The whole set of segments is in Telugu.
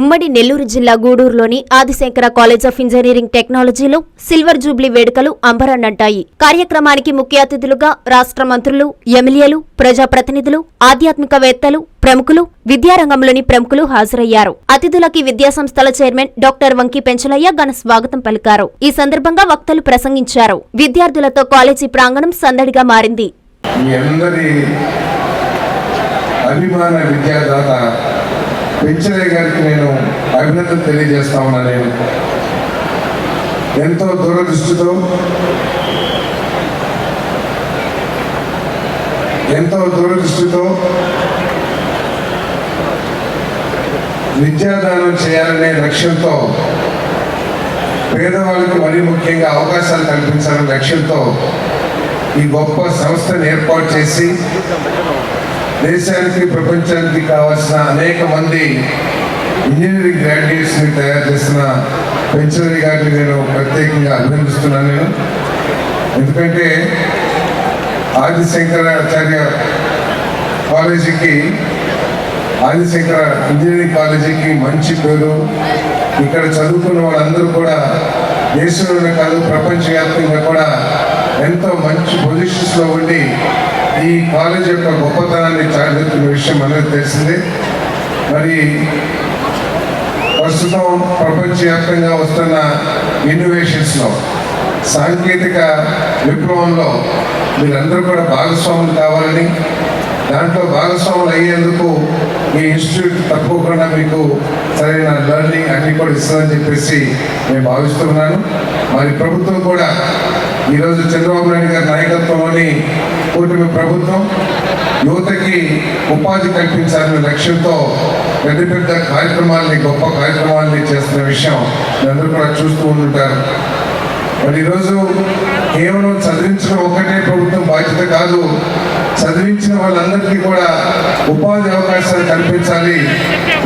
ఉమ్మడి నెల్లూరు జిల్లా గూడూరులోని ఆదిశంకర కాలేజ్ ఆఫ్ ఇంజనీరింగ్ టెక్నాలజీలో సిల్వర్ జూబ్లీ వేడుకలు అంబరాన్నంటాయి. కార్యక్రమానికి ముఖ్య అతిథులుగా రాష్ట్ర మంత్రులు ఎమ్మెల్యేలు ప్రజాప్రతినిధులు ఆధ్యాత్మికవేత్తలు ప్రముఖులు విద్యారంగంలోని ప్రముఖులు హాజరయ్యారు. అతిథులకి విద్యాసంస్థల చైర్మన్ డాక్టర్ వంకి పెంచలయ్య ఘన స్వాగతం పలికారు. ఈ సందర్భంగా వక్తలు ప్రసంగించారు. విద్యార్థులతో కాలేజీ ప్రాంగణం సందడిగా మారింది. మీ అందరి అభిమాన విద్యాదాత పెంచలయ్య గారికి నేను అభినందన తెలియజేస్తా ఉన్నా నేను. ఎంతో దూరదృష్టితో ఎంతో దూరదృష్టితో విద్యాదానం చేయాలనే లక్ష్యంతో పేదవాళ్ళకి మరీ ముఖ్యంగా అవకాశాలు కల్పించాలనే లక్ష్యంతో ఈ గొప్ప సంస్థను ఏర్పాటు చేసి దేశానికి ప్రపంచానికి కావాల్సిన అనేక మంది ఇంజనీరింగ్ గ్రాడ్యుయేట్స్ని తయారు చేసిన పెన్షనరీ గారిని నేను ప్రత్యేకంగా అభినందిస్తున్నాను నేను. ఎందుకంటే ఆదిశంకరాచార్య కాలేజీకి ఆదిశంకర ఇంజనీరింగ్ కాలేజీకి మంచి పేరు. ఇక్కడ చదువుకున్న వాళ్ళందరూ కూడా దేశంలోనే కాదు ప్రపంచవ్యాప్తంగా కూడా ఎంతో మంచి పొజిషన్స్లో ఉండి ఈ కాలేజ్ యొక్క గొప్పతనాన్ని చాటుతున్న విషయం అనేది తెలిసింది. మరి ప్రస్తుతం ప్రపంచవ్యాప్తంగా వస్తున్న ఇన్నోవేషన్స్లో సాంకేతిక విప్లవంలో మీరందరూ కూడా భాగస్వాములు కావాలని దాంట్లో భాగస్వాములు అయ్యేందుకు మీ ఇన్స్టిట్యూట్ తప్పకుండా మీకు సరైన లెర్నింగ్ అన్ని కూడా ఇస్తుందని చెప్పేసి నేను భావిస్తున్నాను. మరి ప్రభుత్వం కూడా ఈరోజు చంద్రబాబు నాయుడు గారి నాయకత్వంలోని కూటమి ప్రభుత్వం యువతకి ఉపాధి కల్పించాలనే లక్ష్యంతో పెద్ద పెద్ద కార్యక్రమాల్ని గొప్ప కార్యక్రమాల్ని చేస్తున్న విషయం అందరూ కూడా చూస్తూ ఉంటుంటారు మరి ఈరోజు కేవలం చదివించడం ఒకటే ప్రభుత్వం బాధ్యత కాదు. చదివించిన వాళ్ళందరికీ కూడా ఉపాధి అవకాశాలు కల్పించాలి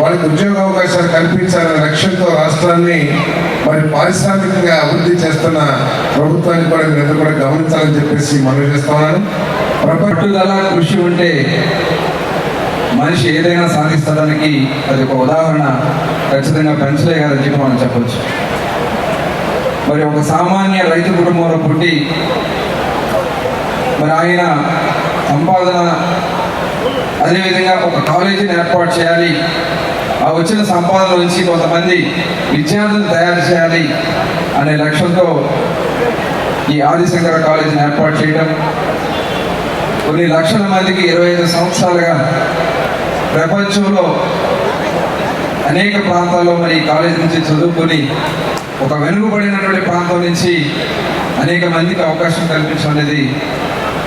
వాళ్ళకి ఉద్యోగ అవకాశాలు కల్పించాలనే లక్ష్యంతో రాష్ట్రాన్ని మరి పారిశ్రామికంగా అభివృద్ధి చేస్తున్న ప్రభుత్వాన్ని కూడా మీరు కూడా గమనించాలని చెప్పేసి మనం చేస్తున్నాను పట్టుదల కృషి ఉంటే మనిషి ఏదైనా సాధిస్తానికి అది ఒక ఉదాహరణ ఖచ్చితంగా పెంచలే గారని చెప్పి మనం చెప్పచ్చు. మరి ఒక సామాన్య రైతు కుటుంబంలో పుట్టి మరి ఆయన సంపాదన అదేవిధంగా ఒక కాలేజీని ఏర్పాటు చేయాలి. ఆ వచ్చిన సంపాదన నుంచి కొంతమంది విద్యార్థులను తయారు చేయాలి అనే లక్ష్యంతో ఈ ఆదిశంకర కాలేజీని ఏర్పాటు చేయడం కొన్ని లక్షల మందికి ఇరవై ఐదు సంవత్సరాలుగా ప్రపంచంలో అనేక ప్రాంతాల్లో మరి ఈ కాలేజీ నుంచి చదువుకొని ఒక వెనుకబడినటువంటి ప్రాంతం నుంచి అనేక మందికి అవకాశం కల్పించడం అనేది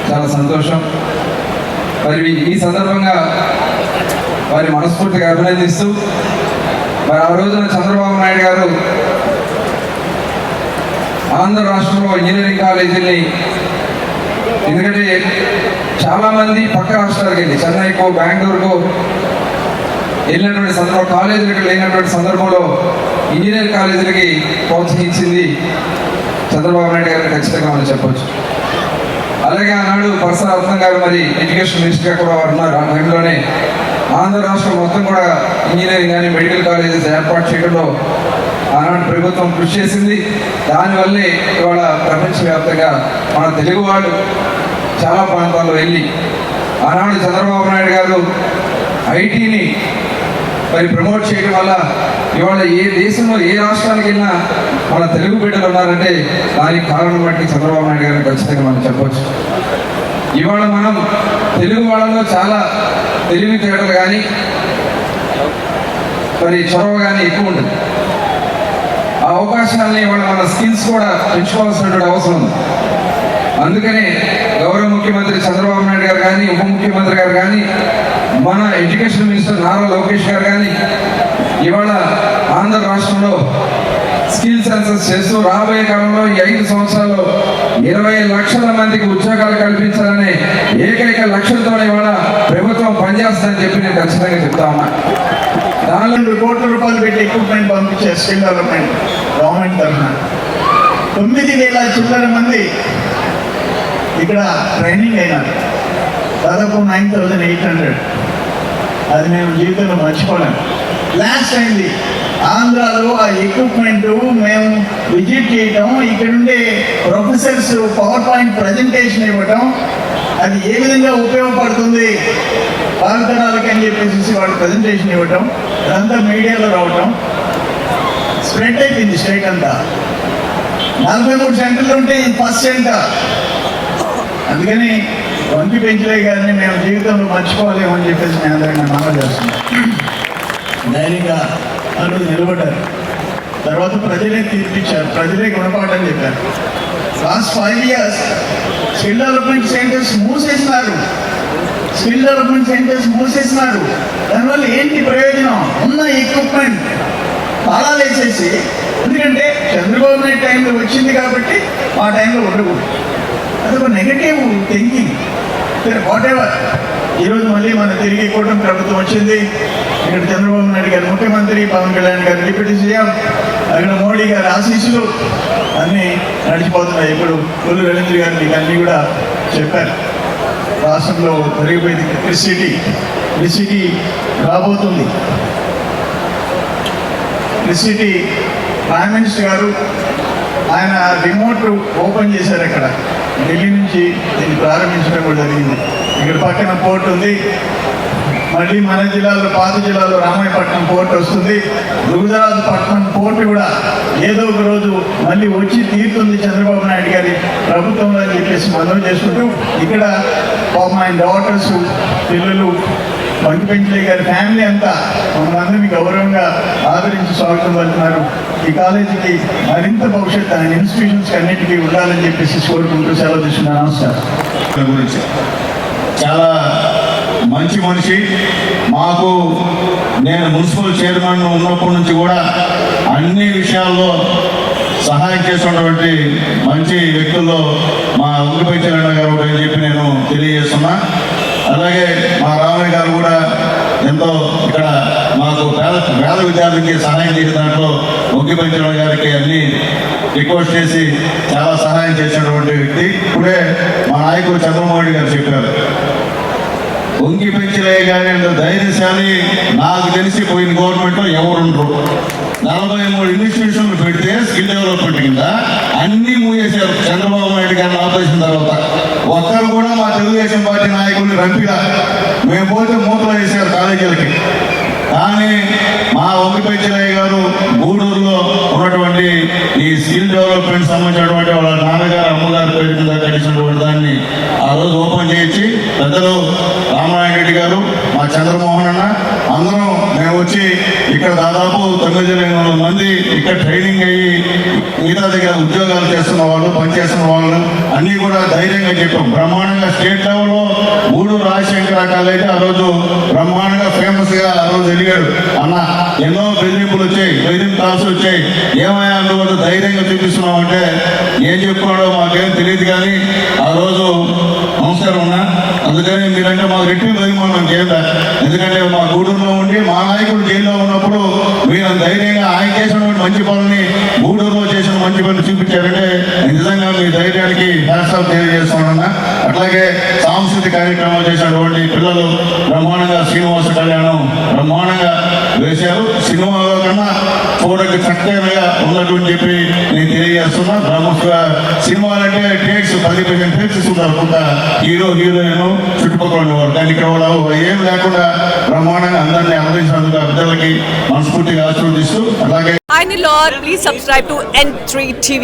చాలా సంతోషం. మరి ఈ సందర్భంగా వారి మనస్ఫూర్తిగా అభినందిస్తూ మరి ఆ రోజున చంద్రబాబు నాయుడు గారు ఆంధ్ర రాష్ట్రంలో ఇంజనీరింగ్ కాలేజీని ఎందుకంటే చాలామంది పక్క రాష్ట్రాలకు వెళ్ళి చెన్నైకో బెంగళూరుకో వెళ్ళినటువంటి సందర్భం కాలేజీలకు లేనటువంటి సందర్భంలో ఇంజనీరింగ్ కాలేజీలకి ప్రోత్సహించింది చంద్రబాబు నాయుడు గారిని ఖచ్చితంగా మనం చెప్పవచ్చు. అలాగే ఆనాడు పరసరత్నం గారు మరి ఎడ్యుకేషన్ మినిస్టర్గా కూడా వారు ఉన్నారు. ఆ టైంలోనే ఆంధ్ర రాష్ట్రం మొత్తం కూడా ఇంజనీరింగ్ కానీ మెడికల్ కాలేజెస్ ఏర్పాటు చేయడంలో ఆనాడు ప్రభుత్వం కృషి చేసింది. దానివల్లే ఇవాళ ప్రపంచవ్యాప్తంగా మన తెలుగువాడు చాలా ప్రాంతాల్లో వెళ్ళి ఆనాడు చంద్రబాబు నాయుడు గారు ఐటీని మరి ప్రమోట్ చేయడం వల్ల ఇవాళ ఏ దేశంలో ఏ రాష్ట్రానికి వెళ్ళినా మన తెలుగు బిడ్డలు ఉన్నారంటే దానికి కారణం బట్టి చంద్రబాబు నాయుడు గారిని ఖచ్చితంగా మనం చెప్పొచ్చు. ఇవాళ మనం తెలుగు వాళ్ళలో చాలా తెలివితేటలు కానీ మరి చొరవ కానీ ఎక్కువ ఉంటుంది. ఆ అవకాశాలని ఇవాళ మన స్కిల్స్ కూడా పెంచుకోవాల్సినటువంటి అవసరం ఉంది. అందుకనే గౌరవ ముఖ్యమంత్రి చంద్రబాబు నాయుడు గారు కానీ ఉప ముఖ్యమంత్రి గారు కానీ మన ఎడ్యుకేషన్ మినిస్టర్ నారా లోకేష్ గారు కానీ ఇవాళ ఆంధ్ర రాష్ట్రంలో స్కిల్ సెన్సస్ చేస్తూ రాబోయే కాలంలో ఈ ఐదు సంవత్సరాల్లో ఇరవై లక్షల మందికి ఉద్యోగాలు కల్పించాలనే ఏకైక లక్ష్యంతో ఇవాళ ప్రభుత్వం పనిచేస్తుందని చెప్పి నేను ఖచ్చితంగా చెప్తా ఉన్నా. దానిలో రెండు కోట్ల రూపాయలు పెట్టి ఎక్విప్మెంట్ పంపించే స్కిల్ డెవలప్మెంట్ గవర్నమెంట్ తరఫున. తొమ్మిది వేల చిల్లర మంది ఇక్కడ ట్రైనింగ్ అయినారు. దాదాపు నైన్ థౌజండ్ ఎయిట్ హండ్రెడ్. అది మేము జీవితంలో మర్చిపోలేము. లాస్ట్ అయింది. ఆంధ్రాలో ఆ ఎక్విప్మెంట్ మేము విజిట్ చేయటం ఇక్కడ ఉండే ప్రొఫెసర్స్ పవర్ పాయింట్ ప్రజెంటేషన్ ఇవ్వటం అది ఏ విధంగా ఉపయోగపడుతుంది భావితరాలకి అని చెప్పేసి వాళ్ళు ప్రజెంటేషన్ ఇవ్వటం అదంతా మీడియాలో రావటం. స్ప్రెడ్ అయిపోయింది స్టేట్ అంతా. నలభై మూడు సెంటర్లు ఉంటే ఇది ఫస్ట్ సెంటర్. అందుకని వంటి పెంచలే గారిని మేము జీవితంలో మర్చిపోలేము అని చెప్పేసి నేను అందరికీ మనం చేస్తున్నాం ధైర్యంగా ఆ నిలబడ్డారు. తర్వాత ప్రజలే తీర్పిచ్చారు. ప్రజలే గుణపాఠం చెప్పారు. Last five years skill development centres మూసేసినారు skill development centres మూసేసినారు దానివల్ల ఏంటి ప్రయోజనం? ఉన్న ఎక్విప్మెంట్ తాళాలు వేసేసి ఎందుకంటే చంద్రబాబు నాయుడు టైంలో వచ్చింది కాబట్టి ఆ టైంలో ఉండకూడదు. అదొక నెగటివ్ థింకింగ్ వాట్ ఎవర్ ఈరోజు మళ్ళీ మన తిరిగి కూటమి ప్రభుత్వం వచ్చింది. ఇక్కడ చంద్రబాబు నాయుడు గారు ముఖ్యమంత్రి పవన్ కళ్యాణ్ గారు డిప్యూటీ సీఎం అక్కడ మోడీ గారు ఆశీస్సులు అన్నీ నడిచిపోతున్నాయి. ఇప్పుడు కొల్లు రవీంద్ర గారు మీకు అన్నీ కూడా చెప్పారు. రాష్ట్రంలో పెరిగిపోయింది ఎలక్ట్రిసిటీ ఎలక్ట్రిసిటీ రాబోతుంది. ఎలక్ట్రిసిటీ ప్రైమ్ మినిస్టర్ గారు ఆయన రిమోట్ ఓపెన్ చేశారు అక్కడ. ఢిల్లీ నుంచి దీన్ని ప్రారంభించడం కూడా జరిగింది. ఇక్కడ పక్కన పోర్ట్ ఉంది. మళ్ళీ మన జిల్లాలో పాత జిల్లాలో రామాయపట్నం పోర్ట్ వస్తుంది. గుజరాత్ పట్నం పోర్టు కూడా ఏదో ఒక రోజు మళ్ళీ వచ్చి తీరుతుంది చంద్రబాబు నాయుడు గారి ప్రభుత్వంలో అని చెప్పేసి మనం చేసుకుంటూ ఇక్కడ పాపం ఆయన డాటర్స్ పిల్లలు బంకి పెంచలే గారి ఫ్యామిలీ అంతా మనందరినీ గౌరవంగా ఆదరించి స్వాగతం పలుకున్నారు ఈ కాలేజీకి మరింత భవిష్యత్తు ఆయన ఇన్స్టిట్యూషన్స్ అన్నిటికీ ఉండాలని చెప్పేసి కోరుకుంటూ సెలవు తీసుకున్నాను నమస్కారం. గురించి చాలా మంచి మనిషి. మాకు నేను మున్సిపల్ చైర్మన్ ఉన్నప్పటి నుంచి కూడా అన్ని విషయాల్లో సహాయం చేసినటువంటి మంచి వ్యక్తుల్లో మా ఉల్లిపై చరణ గారు అని చెప్పి నేను తెలియజేస్తున్నా. అలాగే మా రామయ్య గారు కూడా ఎంతో ఇక్కడ మాకు పేద పేద విద్యార్థికి సహాయం చేసిన దాంట్లో ఒగ్గిపై చరణ్ గారికి అన్ని రిక్వెస్ట్ చేసి చాలా సహాయం చేసినటువంటి వ్యక్తి. ఇప్పుడే మా నాయకుడు చంద్రమోహన్ గారు చెప్పారు. ఉంగి పెంచలే కానీ అంత ధైర్యశాలి నాకు తెలిసి పోయిన గవర్నమెంట్లో ఎవరుండ్రు? నలభై మూడు ఇన్స్టిట్యూషన్లు పెడితే స్కిల్ డెవలప్మెంట్ కింద అన్ని మూసేశారు చంద్రబాబు నాయుడు గారిని ఆపరేషన్ తర్వాత. ఒక్కరు కూడా మా తెలుగుదేశం పార్టీ నాయకుల్ని రంపిలా మేము పోతే మూతలు వేశారు కాలేజీలకి. కానీ మా ఒంగి గారు గూడూరులో ఉన్నటువంటి ఈ స్కిల్ డెవలప్మెంట్ సంబంధించినటువంటి వాళ్ళ నాన్నగారు అమ్మగారు పేరు మీద కట్టించినటువంటి దాన్ని ఆ రోజు ఓపెన్ చేయించి పెద్దలు రామనారాయణ రెడ్డి గారు మా చంద్రమోహన్ అన్న వచ్చి ఇక్కడ దాదాపు తొమ్మిది ఎనిమిది వందల మంది ఇక్కడ ట్రైనింగ్ అయ్యి మిగతా దగ్గర ఉద్యోగాలు చేస్తున్న వాళ్ళు పనిచేస్తున్న వాళ్ళు అన్నీ కూడా ధైర్యంగా చెప్పాం. బ్రహ్మాండంగా స్టేట్ లెవెల్లో మూడు రాజశేఖర కాలేజీ ఆ రోజు బ్రహ్మాండంగా ఫేమస్గా ఆ రోజు ఎదిగాడు అన్న ఎన్నో బెదిరింపులు వచ్చాయి బెదిరింపు కాల్స్ వచ్చాయి. ఏమయ్యా అందువల్ల ధైర్యంగా చూపిస్తున్నావు అంటే ఏం చెప్పుకోవడో మాకేం తెలియదు కానీ ఆ రోజు నమస్కారం ఉన్నా అందుకని మీరంటే మాకు రెట్టింపు అభిమానం చేయాలి ఎందుకంటే మా గూడూరులో ఉండి మా నాయకుడు జైల్లో ఉన్నప్పుడు మీరు ధైర్యంగా ఆయన చేసినటువంటి మంచి పనుల్ని గూడూరులో చేసిన మంచి పనులు చూపించారంటే నిజంగా మీ ధైర్యానికి హ్యాట్సాప్ తెలియజేస్తున్నాను అట్లాగే సాంస్కృతిక కార్యక్రమాలు చేసినటువంటి పిల్లలు బ్రహ్మాండంగా శ్రీనివాస కళ్యాణం బ్రహ్మాండంగా వేశారు. సినిమాలో కన్నా చూడక చక్కగా ఉన్నట్టు చెప్పి నేను తెలియజేస్తున్నా. బ్రహ్మగా సినిమాలంటే డేట్స్ పది పదిహేను డేట్స్ ఉంటారు. కొంత హీరో హీరోయిన్ చుట్టుపక్కల ఉండేవారు దానికి ఏం లేకుండా బ్రహ్మాండంగా అందరినీ ఆదరించినందుకు ఆ మనస్ఫూర్తిగా ఆశీర్వదిస్తూ అలాగే subscribe to N3 TV.